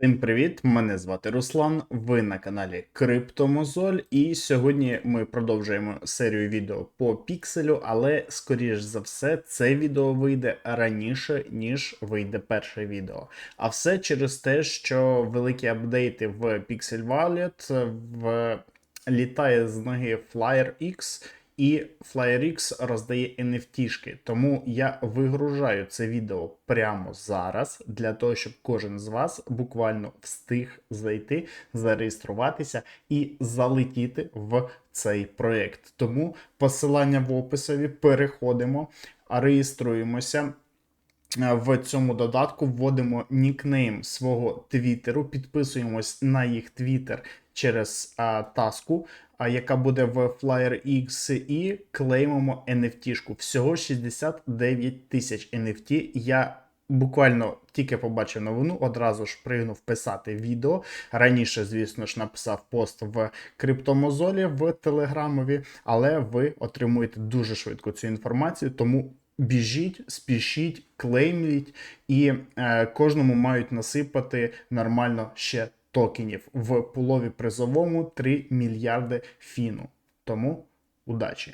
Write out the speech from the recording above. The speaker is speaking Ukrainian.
Всім привіт! Мене звати Руслан. Ви на каналі Криптомозоль, і сьогодні ми продовжуємо серію відео по пікселю, але скоріш за все, це відео вийде раніше, ніж вийде перше відео. А все через те, що великі апдейти в Pixel Wallet в... літає з ноги Flyer X. І FlyerX роздає NFT-шки, тому я вигружаю це відео прямо зараз для того, щоб кожен з вас буквально встиг зайти, зареєструватися і залетіти в цей проєкт. Тому посилання в описові переходимо, реєструємося. В цьому додатку вводимо нікнейм свого твіттеру, підписуємось на їх твіттер через а, таску, яка буде в Flyer X, і клеймимо NFT-шку. Всього 69 тисяч NFT. Я буквально тільки побачив новину, одразу ж пригнув писати відео. Раніше, звісно ж, написав пост в криптомозолі в Телеграмові, але ви отримуєте дуже швидко цю інформацію, тому. Біжіть, спішіть, клейміть, і е, кожному мають насипати нормально ще токенів в пулові призовому 3 мільярди фіну. Тому удачі!